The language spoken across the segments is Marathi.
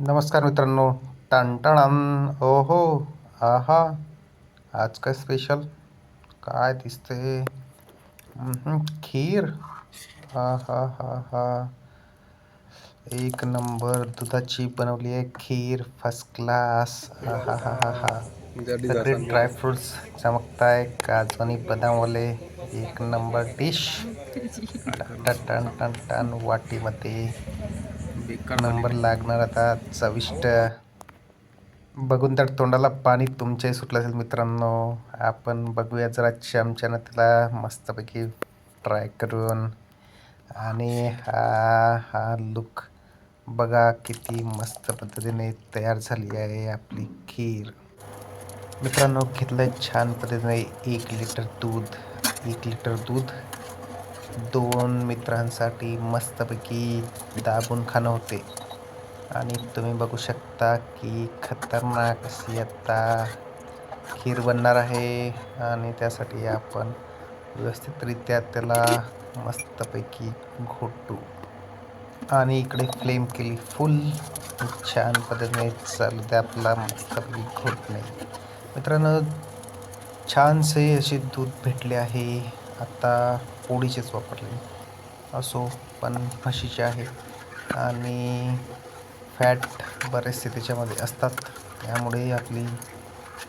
नमस्कार मित्रांनो. टणटण ओहो. आहा. आज काय स्पेशल काय दिसते खीर. हा हा हा हा एक नंबर दुधाची बनवली आहे खीर. फर्स्ट क्लास हा हा हा हा हा सगळे ड्रायफ्रुट्स चमकताय. काजू आणि बदामवाले. एक नंबर डिश टन टन टन वाटीमध्ये. नंबर लागणार आता चविष्ट. बघून तर तोंडाला पाणी तुमच्याही सुटलं असेल मित्रांनो. आपण बघूया जरा चमच्यानं त्याला मस्तपैकी ट्राय करून. आणि हा हा लुक बघा किती मस्त पद्धतीने तयार झाली आहे आपली खीर. मित्रांनो घेतलं छान पद्धतीने एक लिटर दूध एक लिटर दूध दोन मित्रांसाठी मस्तपैकी दाबून खाणं होते. आणि तुम्ही बघू शकता की खतरनाक अशी आत्ता खीर बनणार आहे. आणि त्यासाठी आपण व्यवस्थितरित्या त्याला मस्तपैकी घोटू. आणि इकडे फ्लेम केली फुल. छान पद्धतीने चालू ते आपला मस्तपैकी घोट नाही मित्रांनो छानसे असे दूध भेटले आहे. आत्ता पोळीचेच वापरले. असो पण म्हशीचे आहे. आणि फॅट बरेचसे त्याच्यामध्ये असतात. त्यामुळे आपली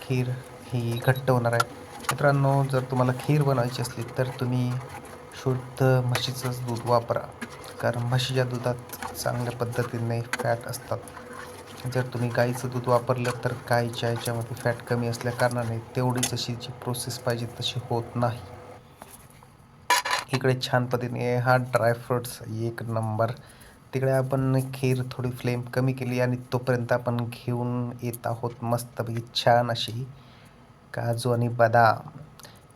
खीर ही घट्ट होणार आहे. मित्रांनो जर तुम्हाला खीर बनवायची असली तर तुम्ही शुद्ध म्हशीचंच दूध वापरा. कारण म्हशीच्या दुधात चांगल्या पद्धतीने फॅट असतात. जर तुम्ही गाईचं दूध वापरलं तर गाईच्या ह्याच्यामध्ये फॅट कमी असल्या कारणाने तेवढी जशी जी प्रोसेस पाहिजे तशी होत नाही. इकडे छान पद्धतीने हा ड्रायफ्रुट्स एक नंबर तिकडे आपण खीर थोडी फ्लेम कमी केली आणि तोपर्यंत आपण घेऊन येत आहोत मस्तपैकी छान अशी काजू आणि बदाम.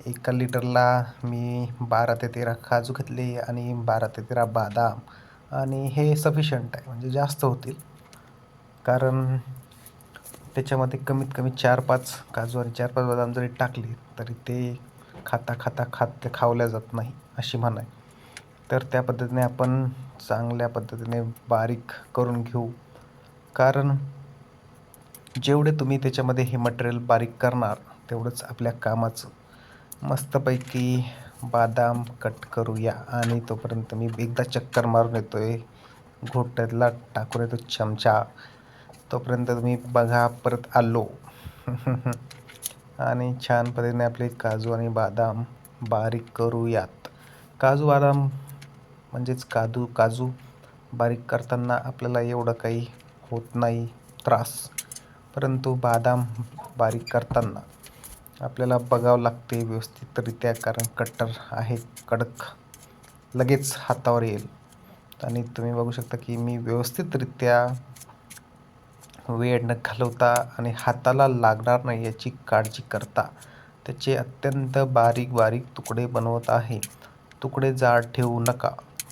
एका लिटरला मी बारा ते तेरा काजू घेतले आणि बारा ते तेरा बदाम. आणि हे सफिशंट आहे म्हणजे जास्त होतील. कारण त्याच्यामध्ये कमीत कमी चार पाच काजू आणि चार पाच बदाम जरी टाकले तरी ते खाता खाता खात ते खावल्या जात नाही. अशी म्हण आहे. तर त्या पद्धतीने आपण चांगल्या पद्धतीने बारीक करून घेऊ. कारण जेवढे तुम्ही त्याच्यामध्ये हे मटेरियल बारीक करणार तेवढंच आपल्या कामाचं मस्तपैकी बादाम कट करूया आणि तोपर्यंत मी एकदा चक्कर मारून येतो आहे घोट्यातला टाकून येतो चमचा. तोपर्यंत तुम्ही बघा परत आलो. आणि छान पद्धतीने आपले काजू आणि बदाम बारीक करूयात. काजू बदाम म्हणजेच काजू काजू बारीक करताना आपल्याला एवढं काही होत नाही त्रास. परंतु बदाम बारीक करताना आपल्याला बघावं लागते व्यवस्थितरित्या कारण कट्टर आहे कडक लगेच हातावर येईल. आणि तुम्ही बघू शकता की मी व्यवस्थितरित्या वेळ न घालवता आणि हाताला लागणार नाही याची काळजी करता त्याचे अत्यंत बारीक बारीक तुकडे बनवत आहे. तुकडे जाड ठेवू नका.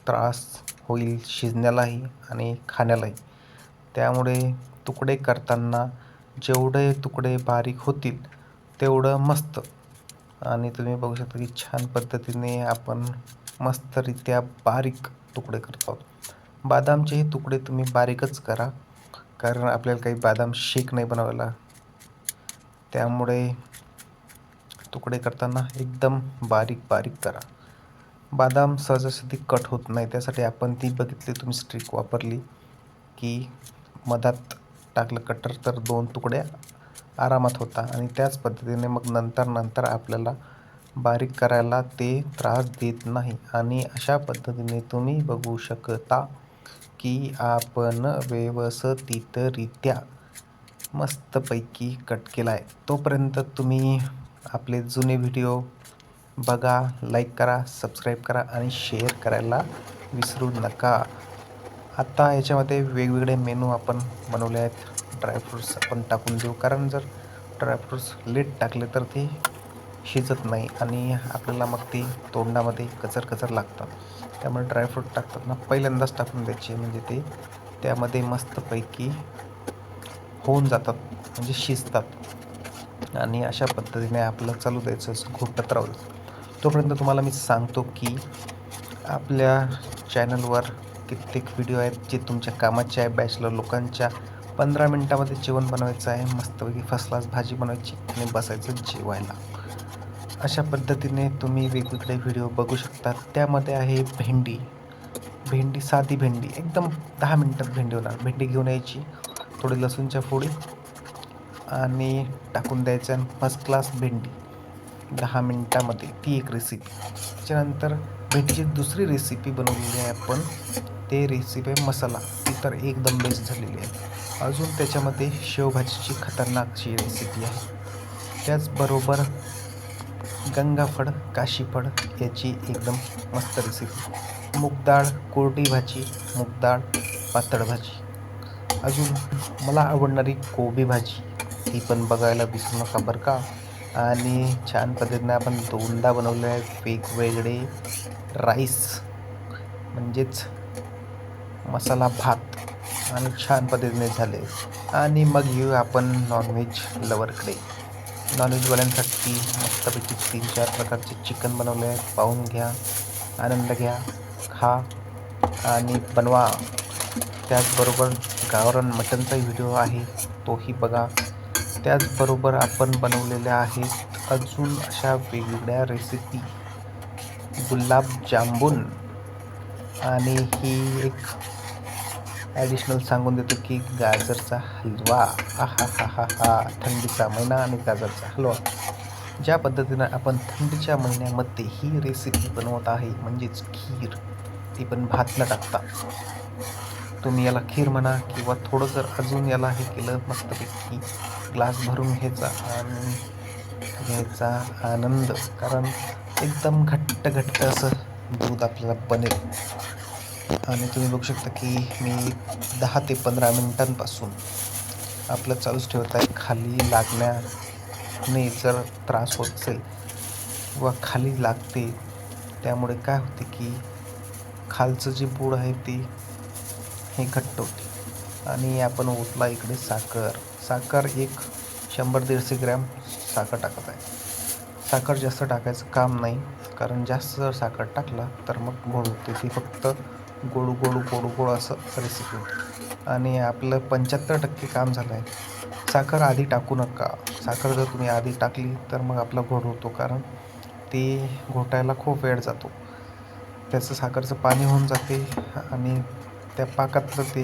त्रास होईल शिजण्यालाही आणि खाण्यालाही. त्यामुळे तुकडे करताना जेवढे तुकडे बारीक होतील तेवढं मस्त. आणि तुम्ही बघू शकता की छान पद्धतीने आपण मस्तरित्या बारीक तुकडे करतो आहोत. बदामचेही तुकडे तुम्ही बारीकच करा. कारण आपल्याला काही बदाम शेक नाही बनवायला. त्यामुळे तुकडे करताना एकदम बारीक बारीक करा. बदाम सहजासहजी कट होत नाही. त्यासाठी आपण ती बघितली तुम्ही स्ट्रिक वापरली की मधात टाकलं कटर तर दोन तुकड्या आरामात होता आणि त्याच पद्धतीने मग नंतर नंतर आपल्याला बारीक करायला ते त्रास देत नाही. आणि अशा पद्धतीने तुम्ही बघू शकता की आपण व्यवस्थितरित्या मस्तपैकी कट केला आहे तोपर्यंत तुम्ही आपले जुने व्हिडिओ बघा लाईक करा सबस्क्राईब करा आणि शेअर करायला विसरू नका. आत्ता याच्यामध्ये वेगवेगळे मेनू आपण बनवले आहेत. ड्रायफ्रूट्स आपण टाकून देऊ. कारण जर ड्रायफ्रूट्स लेट टाकले तर ते शिजत नाही आणि आपल्याला मग ते तोंडामध्ये कचर कचर लागतात त्यामुळे ड्रायफ्रूट टाकताना पहिल्यांदाच टाकून द्यायचे. म्हणजे ते त्यामध्ये मस्तपैकी होऊन जातात. म्हणजे शिजतात. आणि अशा पद्धतीने आपलं चालू द्यायचं घोटत राहू तोपर्यंत तुम्हाला मी सांगतो की आपल्या चॅनलवर कित्येक व्हिडिओ आहेत जे तुमच्या कामाचे आहे बॅचलर लोकांच्या. पंधरा मिनटामध्ये जेवण बनवायचं आहे मस्तपैकी फर्स्ट क्लास भाजी बनवायची आणि बसायचं जेवायला. अशा पद्धतीने तुम्ही वेगवेगळे व्हिडिओ बघू शकता. त्यामध्ये आहे भेंडी. भेंडी साधी भेंडी. एकदम दहा मिनटात भेंडी होणार. भेंडी घेऊन यायची. थोडी लसूणच्या फोडी आणि टाकून द्यायचं आणि फर्स्ट क्लास भेंडी. दहा मिनटामध्ये ती एक रेसिपी त्याच्यानंतर भेटीची दुसरी रेसिपी बनवलेली आहे आपण. ते रेसिपी आहे मसाला. ती तर एकदम बेस्ट झालेली आहे. अजून त्याच्यामध्ये शेवभाजीची खतरनाक अशी रेसिपी आहे. त्याचबरोबर गंगाफळ काशीफळ याची एकदम मस्त रेसिपी मूगडाळ कोरडी भाजी मूगडाळ पातळ भाजी. अजून मला आवडणारी कोबी भाजी ती पण बघायला विसरू नका बरं का? आणि छान पद्धतीने आपण दोनदा बनवले आहेत वेगवेगळे राईस म्हणजेच मसाला भात आणि छान पद्धतीने झाले. आणि मग येऊ आपण नॉनव्हेज लवरकडे नॉनव्हेजवाल्यांसाठी मस्तपैकी तीन चार प्रकारचे चिकन बनवले आहेत. पाहून घ्या आनंद घ्या खा आणि बनवा. त्याचबरोबर गावरान मटनचा व्हिडिओ आहे तोही बघा. त्याचबरोबर आपण बनवलेल्या आहेत अजून अशा वेगवेगळ्या रेसिपी गुलाबजामुन आणि ही एक ॲडिशनल सांगून देतो की गाजरचा हलवा. हा हा हा हा हा थंडीचा महिना आणि गाजरचा हलवा. ज्या पद्धतीनं आपण थंडीच्या महिन्यामध्ये ही रेसिपी बनवत आहे म्हणजेच खीर ती पण भात न टाकता. तुम्ही याला खीर म्हणा किंवा थोडं जर अजून याला हे केलं मस्तपैकी. ग्लास भरून घ्यायचा आणि घ्यायचा आनंद. कारण एकदम घट्ट घट्ट असं दूध आपल्याला बनेल. आणि तुम्ही बघू शकता की मी दहा ते पंधरा मिनिटांपासून आपलं चालूच ठेवत आहे खाली लागण्याने जर त्रास होत असेल किंवा खाली लागते त्यामुळे काय होते की खालचं जे बूड आहे ते हे घट्ट होते. आणि आपण ओतला इकडे साखर. साखर एक शंभर दीडशे ग्रॅम साखर टाकत आहे. साखर जास्त टाकायचं काम नाही. कारण जास्त जर साखर टाकला तर मग गोड होते. ती फक्त गोड गोड गोडू गोड असं रेसिपी होते. आणि आपलं पंच्याहत्तर टक्के काम झालं आहे. साखर आधी टाकू नका. साखर जर तुम्ही आधी टाकली तर मग आपला घोड होतो. कारण ते घोटायला खूप वेळ जातो. त्याचं साखरचं पाणी होऊन जाते आणि त्या पाकातलं ते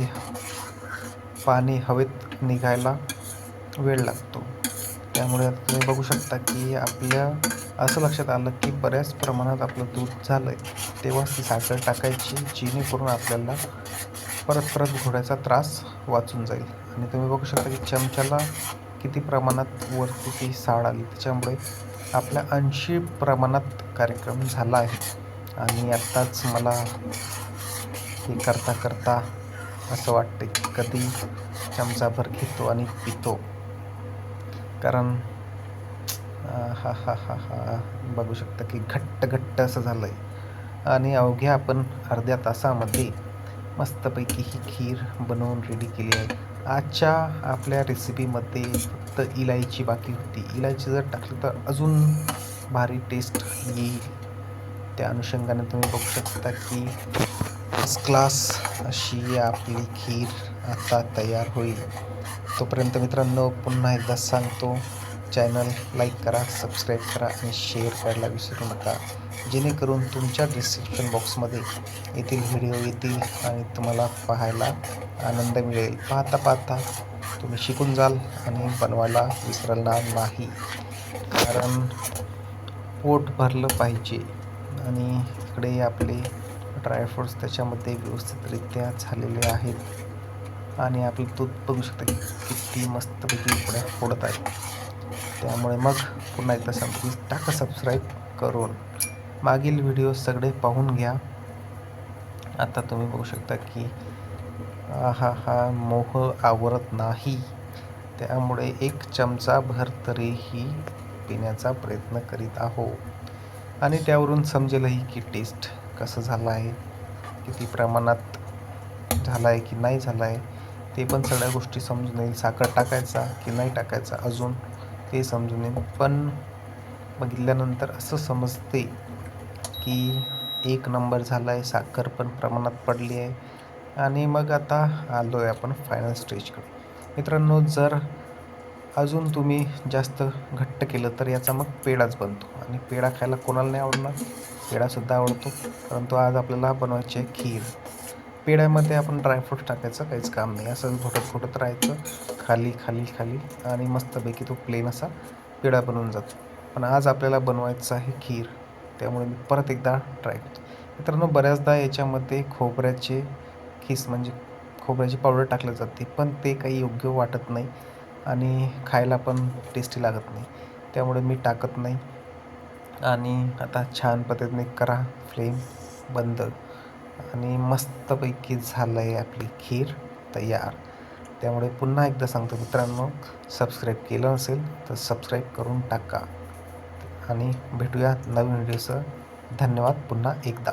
पाणी हवेत निघायला वेळ लागतो. त्यामुळे तुम्ही बघू शकता की आपल्या असं लक्षात आलं की बऱ्याच प्रमाणात आपलं दूध झालं आहे तेव्हाच ती साखर टाकायची जेणेकरून आपल्याला परत परत घोड्याचा त्रास वाचून जाईल. आणि तुम्ही बघू शकता की चमच्याला किती प्रमाणात वरती ती साड आली. त्याच्यामुळे आपल्या ऐंशी प्रमाणात कार्यक्रम झाला आहे. आणि आत्ताच मला हे करता करता असं वाटते कधी चमचाभर घेतो आणि पितो. कारण हा हा हा हा बघू शकता की घट्ट घट्ट असं झालं आहे आणि अवघ्या आपण अर्ध्या तासामध्ये मस्तपैकी ही खीर बनवून रेडी केली आहे. आजच्या आपल्या रेसिपीमध्ये फक्त इलायची बाकी होती. इलायची जर टाकली तर अजून भारी टेस्ट येईल. त्या अनुषंगाने तुम्ही बघू शकता की फर्स्ट क्लास अशी आपली खीर आता तयार होईल. तोपर्यंत मित्रांनो पुन्हा एकदा सांगतो चॅनल लाईक करा सबस्क्राईब करा आणि शेअर करायला विसरू नका. जेणेकरून तुमच्या डिस्क्रिप्शन बॉक्समध्ये येथील व्हिडिओ येतील आणि तुम्हाला पाहायला आनंद मिळेल. पाहता पाहता तुम्ही शिकून जाल आणि बनवायला विसरणार नाही. कारण पोट भरलं पाहिजे आणि इकडे आपले ड्रायफ्रूट्स त्याच्यामध्ये व्यवस्थितरित्या झालेले आहेत. आणि आपलं दूध बघू शकता की किती मस्तपैकी पुढे फोडत आहे. त्यामुळे मग पुन्हा एकदा सांगतो की टाका सबस्क्राईब करून. मागील व्हिडिओ सगळे पाहून घ्या. आता तुम्ही बघू शकता की हा हा मोह आवरत नाही. त्यामुळे एक चमचा भर तरीही पिण्याचा प्रयत्न करीत आहो. आणि त्यावरून समजेलही की टेस्ट कसं झालं आहे किती प्रमाणात झाला आहे की नाही झाला आहे ते पण सगळ्या गोष्टी समजून येईल. साखर टाकायचा की नाही टाकायचा अजून ते समजून येईल. पण बघितल्यानंतर असं समजते की एक नंबर झाला आहे साखर पण प्रमाणात पडली आहे. आणि मग आता आलो आहे आपण फायनल स्टेजकडे मित्रांनो जर अजून तुम्ही जास्त घट्ट केलं तर याचा मग पेढाच बनतो. आणि पेढा खायला कोणाला नाही आवडणार? पेढासुद्धा आवडतो. परंतु आज आपल्याला बनवायची आहे खीर. पेढ्यामध्ये आपण ड्रायफ्रूट टाकायचं काहीच काम नाही. असंच घोटत घोटत राहायचं. खाली खाली खाली. आणि मस्तपैकी तो प्लेन असा पेढा बनवून जातो. पण आज आपल्याला बनवायचं आहे खीर. त्यामुळे मी परत एकदा ट्राय करतो. मित्रांनो बऱ्याचदा याच्यामध्ये खोबऱ्याचे खीस म्हणजे खोबऱ्याची पावडर टाकली जाते. पण ते काही योग्य वाटत नाही. आणि खायला पण टेस्टी लागत नाही. त्यामुळे मी टाकत नाही. आणि आता छान पद्धतीने करा. फ्लेम बंद. आणि मस्तपैकी झालं आहे आपली खीर तयार. त्यामुळे पुन्हा एकदा सांगतो मित्रांनो सबस्क्राईब केलं असेल तर सबस्क्राईब करून टाका. आणि भेटूया नवीन व्हिडिओसह धन्यवाद पुन्हा एकदा.